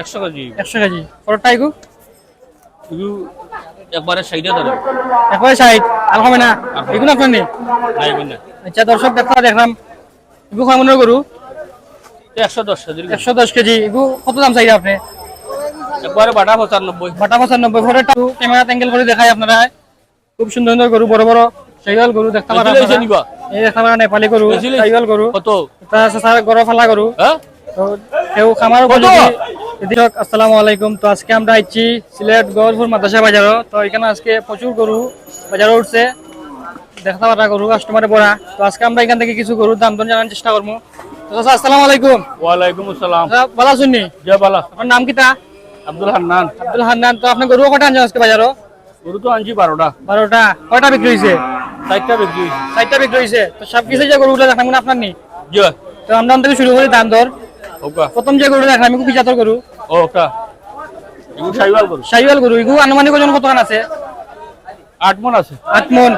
একশো কেজি। একশো কেজি। পরটা এগু। এগুলো একবারে সাইডে ধরে। একবারে ষাট আর হবে না। এগুলো আপনার নেই না আচ্ছা দর্শক দেখা দেখলাম। এগু খামনের গরু? একশো দশ কেজির একশো দশ কেজি। এগু কত দাম চাইছে আপনি? একবারে বাটা পঁচানব্বই। বাটা পঁচানব্বই। ফটোটা ক্যামেরা অ্যাঙ্গেল করে দেখাই আপনারা। খুব সুন্দর সুন্দর গরু বড় বড়। সেইওয়াল গরু দেখতে। নিবা? এই দেখতে পারেন নেপালি গরু? সাইওয়াল গরু। কত? সাসার গরু ফালা গরু। হ্যাঁ তো কেউ খামার দর্শক আসসালামু আলাইকুম। তো আজকে আমরা আইছি সিলেট গৌরপুর মাদ্রাসা বাজারও। তো এখানে আজকে প্রচুর গরু বাজারে উঠছে। দেখতে পারা গরু কাস্টমারে বড়া। তো আজকে আমরা এখান থেকে কিছু গরুর দাম দর জানার চেষ্টা করব। তো চাচা আসসালামু আলাইকুম। ওয়ালাইকুম আসসালাম। চাচা, ভালো আছেন নি? জয় বালা আপনার নাম কিটা? আব্দুল হান্নান। আব্দুল হান্নান। তো আপনি গরু কটা আনছেন আজকে বাজারও? গরু তো আনছি বারোটা। বারোটা। কয়টা বিক্রি হয়েছে চারটা বিক্রি হয়েছে চারটা বিক্রি হয়েছে তো সব কিছু যে গরুগুলো দেখান আপনার নি? জয় তো আমরা থেকে শুরু করি দাম দর প্রথম যে গরুটা দেখলাম আমি পিজাতর গরু। ও ওটা। এগুলো সাইওয়াল গরু। সাইওয়াল গরু। এগুলো আনুমানিক ওজন কত আছে? আট মন আছে। আট মন।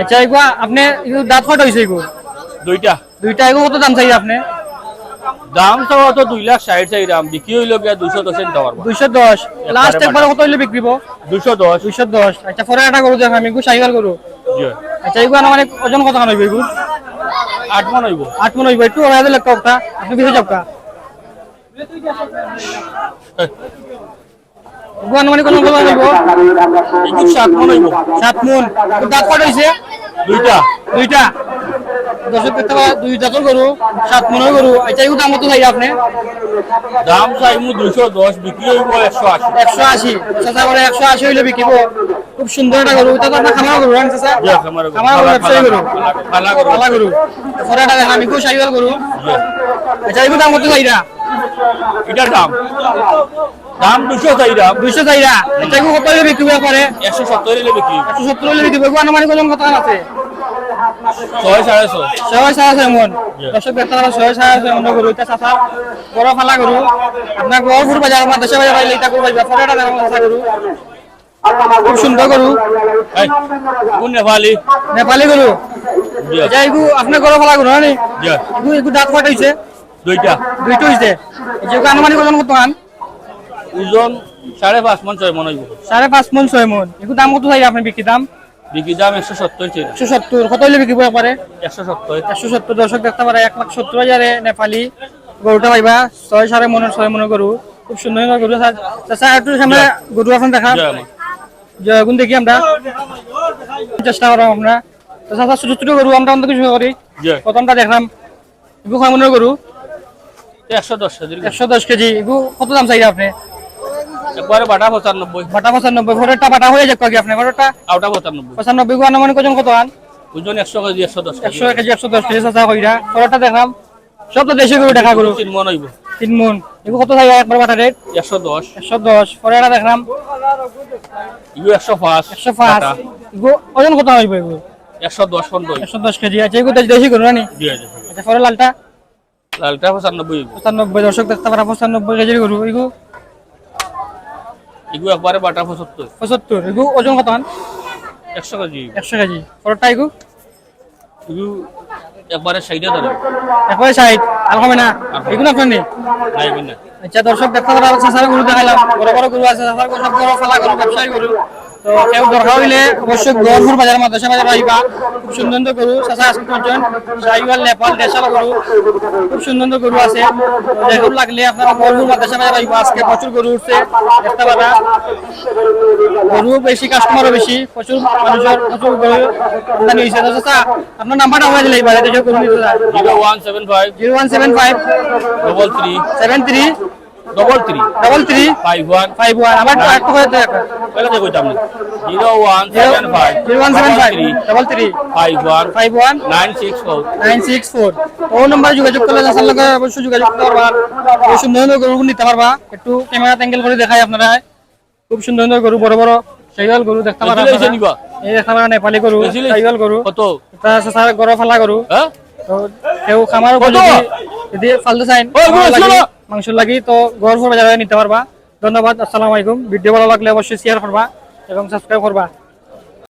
আচ্ছা এগুলো আপনি এগুলো দাঁত কত হয়েছে এগুলো দুইটা। দুইটা। এগুলো কত দাম চাই আপনি? দাম দুই লাখ ষাট চাই দাম বিক্রি হইল গিয়া দুশো দশের দেওয়ার দুইশো দশ। লাস্ট একবারে কত হইলে বিক্রিব দুশো দশ। দুইশো দশ। আচ্ছা পরে একটা গরু দেখলাম এগুলো সাইওয়াল গরু। আচ্ছা এগুলো আনুমানিক ওজন কত হইব এগুলো আট মন হইব। আট মন হইব। একটু ওরা কপটা আপনি চাপকা ওজন কত হইব এগুলো সাত মন নিব সাত মন। দাঁত হয়েছে দুইটা। দুইটা। দেখতে পাওয়া দুই গরু সাত মনের গরু এগুলো দাম কত চাই আপনি? দাম চাইমু দুইশো দশ বিক্রি হইব একশো আশি। একশো আশি। চাচা একশো আশি হইলে বিকিব। খুব সুন্দর একটা গরু এটা তো আপনার খামার গরু রান চাচা খামার গরু। ব্যবসায়ী গরু পালা গরু পরে। আচ্ছা এগুলো দাম কত চাইরা এটার দাম। দাম দুশো চাই দাম। দুইশো চাইরা এগুলো কত বিক্রি করে একশো সত্তর বিক্রি একশো সত্তর বিক্রি আনুমানিক ওজন কত আছে ছয় সাড়ে ছয়। ছয় সাড়ে ছয় মন দর্শক দেখতে পারা ছয় সাড়ে ছয় মন গরু। এটা চাচা বড় ফালা গরু। আপনার গড়পুর বাজার আমার দেশে বাজার পাইলে এটা গরু পাইবা পরে একটা দেখলাম গরু। খুব সুন্দর গরু। এই, নেপালি? নেপালি গরু। জয়। আপনার গরু ফালা গরু না? জয়। এগু এগু দাঁত কটা হইছে? দুইটা। দুইটা হইছে। যেগু আনুমানিক ওজন কত আন? ওজন সাড়ে পাঁচ মন ছয় মন হইব। সাড়ে পাঁচ মন ছয় মন। এগু দাম কত চাই আপনি বিক্রি দাম? বিক্রি দাম একশো সত্তর চাই একশো সত্তর কত হইলে বিক্রি পারে? একশো সত্তর। একশো সত্তর দর্শক দেখতে পারে এক লাখ সত্তর হাজারে নেপালি গরুটা পাইবা ছয় সাড়ে মনের ছয় মনের গরু। খুব সুন্দর গরু। চাচা একটু সামনে গরু এখন দেখা। জয় দেখি আমরা। চেষ্টা করো আমরা। চাচা ছোট ছোট গরু আমরা অন্ত কিছু করি। প্রথমটা দেখলাম। এগু খামনের গরু। একশো দশ গরু। একশো দশ কেজি। এগু কত দাম চাই আপনি? একবারে বাটা পঁচানব্বই। বাটা পঁচানব্বই ফোরেরটা বাটা হয়ে যাক কি আপনি ফোরেরটা আউটা পঁচানব্বই। পঁচানব্বই গু আনুমানিক ওজন কত আন? ওজন একশো কেজি একশো দশ কেজি। একশো কেজি একশো দশ কেজি চাচা কইরা ফোরেরটা দেখলাম সব তো দেশি গরু দেখা গরু। তিন মন হইব। তিন মন। এগু কত চাই একবার বাটা রেট? একশো দশ। একশো দশ। পরে একটা দেখলাম ইগো পাঁচ। একশো পাঁচ। এগু ওজন কত হইব এগু একশো দশ পনেরো। হইব একশো দশ কেজি। আছে এগু দেশি- দেশি গরু নানি? জি আছে আচ্ছা পরে লালটা? লালটা পঁচানব্বই হইব। পঁচানব্বই দর্শক দেখতে পারা পঁচানব্বই কেজির গরু। এগু ইগো একবারে বাটা পঁচাত্তর। পঁচাত্তর। ইগু ওজন কত একশো কেজি। একশো কেজি। পরেরটা ইগু ইগু একবারে সাইডে ধরে। একবারে সাইড আর হবে না? এগুলো আপনার নেই না। আচ্ছা দর্শক দেখতে পারা চাষার গরু দেখাইলাম। বড় বড় গরু আছে চাষার গরু সব বড় ফালা গরু ব্যবসায়ী গরু। তো কেউ দরকার হইলে অবশ্যই গড়পুর বাজার মাদ্রাসা বাজার আইবা খুব সুন্দর সুন্দর গরু চাষা আছে পর্যন্ত সাইওয়াল নেপাল দেশাল গরু খুব সুন্দর গরু আছে। যেগুলো লাগলে আপনারা গড়পুর মাদ্রাসা বাজার আইবা আজকে প্রচুর গরু উঠছে দেখতে পারা গরু বেশি কাস্টমারও বেশি প্রচুর মানুষের প্রচুর গরু আমদানি হয়েছে তো চাচা আপনার নাম্বারটা দিলে এবারে দেশের গরু নিতে zero one seven five zero one seven five double three seven three double three double three five one five one আমার তো একটু হয়ে দেখা থেকে কইতাম না zero one seven five zero one seven five double three five one five one nine six four nine six four ও নম্বরে যোগাযোগ করলে চাষার লগে অবশ্যই যোগাযোগ করতে পারবা। খুব সুন্দর সুন্দর গরু নিতে পারবা। একটু ক্যামেরা অ্যাঙ্গেল করে দেখাই আপনারা। খুব সুন্দর সুন্দর গরু বড় বড় সেইওয়াল গরু দেখতে পারা বেশি লইছে নিবা? এই দেখতে পারা নেপালি গরু? সেইওয়াল গরু। কত? এটা গরু ফালা গরু। হ্যাঁ? তো খামার যদি ফালতে চাই মাংস লাগি- তো গর্ব বাজারে নিতে পারবা। ধন্যবাদ, আসসালামু আলাইকুম। ভিডিও ভালো লাগলে অবশ্যই শেয়ার করবা এবং সাবস্ক্রাইব করবা।